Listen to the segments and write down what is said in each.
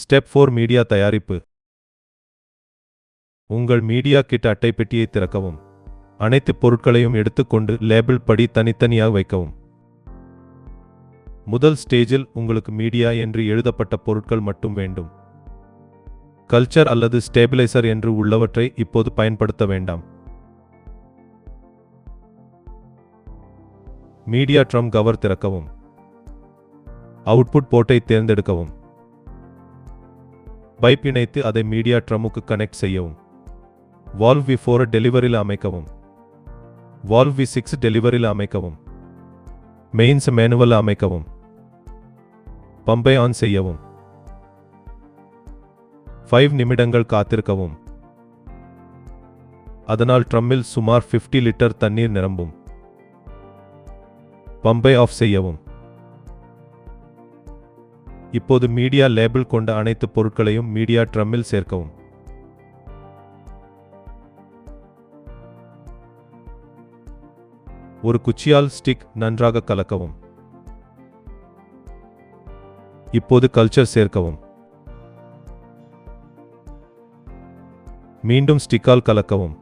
Step four media தயாரிப்பு. உங்கள் media kit அட்டை பெட்டியை திறக்கவும். அனைத்து பொருட்களையும் எடுத்துக்கொண்டு லேபிள் படி தனித்தனியாக வைக்கவும். முதல் ஸ்டேஜில் உங்களுக்கு மீடியா என்று எழுதப்பட்ட பொருட்கள் மட்டும் வேண்டும். கல்ச்சர் அல்லது ஸ்டேபிளைசர் என்று உள்ளவற்றை இப்போது பயன்படுத்த வேண்டாம். மீடியா ட்ரம் கவர் திறக்கவும். அவுட்புட் போர்ட்டை தேர்ந்தெடுக்கவும். பைப் இணைத்து அதை மீடியா ட்ரமுக்கு கனெக்ட் செய்யவும். வால்வ் வி ஃபோர் டெலிவரியில் அமைக்கவும். வால்வ் வி சிக்ஸ் டெலிவரியில் அமைக்கவும். மெயின்ஸ் மேனுவல் அமைக்கவும். பம்பை ஆன் செய்யவும். ஃபைவ் நிமிடங்கள் காத்திருக்கவும். அதனால் ட்ரம்மில் சுமார் 50 லிட்டர் தண்ணீர் நிரம்பும். பம்பை ஆஃப் செய்யவும். இப்போது மீடியா லேபிள் கொண்ட அனைத்து பொருட்களையும் மீடியா ட்ரம்மில் சேர்க்கவும். ஒரு குச்சியால் ஸ்டிக் நன்றாக கலக்கவும். இப்போது கல்ச்சர் சேர்க்கவும். மீண்டும் ஸ்டிக்கால் கலக்கவும்.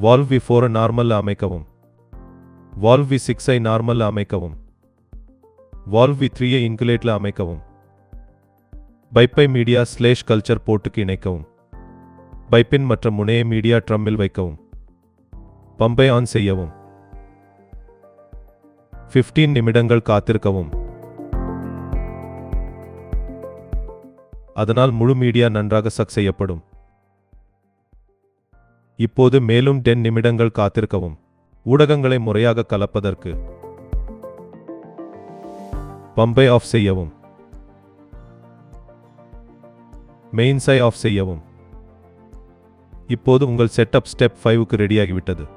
வால்வ் விஃபோர் நார்மல் அமைக்கவும். வால்வ் வி சிக்ஸை நார்மல் அமைக்கவும். வால்வ் வி த்ரீயை இன்குலேட்டில் அமைக்கவும். பைப்பை மீடியா ஸ்லேஷ் கல்ச்சர் போர்ட்டுக்கு இணைக்கவும். பைப்பின் மற்ற முனையை மீடியா ட்ரம்மில் வைக்கவும். பம்பை ஆன் செய்யவும். 15 நிமிடங்கள் காத்திருக்கவும். அதனால் முழு மீடியா நன்றாக சக் செய்யப்படும். இப்போது மேலும் 10 நிமிடங்கள் காத்திருக்கவும். ஊடகங்களை முறையாக கலப்பதற்கு. பம்பை ஆஃப் செய்யவும். மெயின்ஸை ஆஃப் செய்யவும். இப்போது உங்கள் செட்டப் ஸ்டெப் ஃபைவுக்கு ரெடியாகிவிட்டது.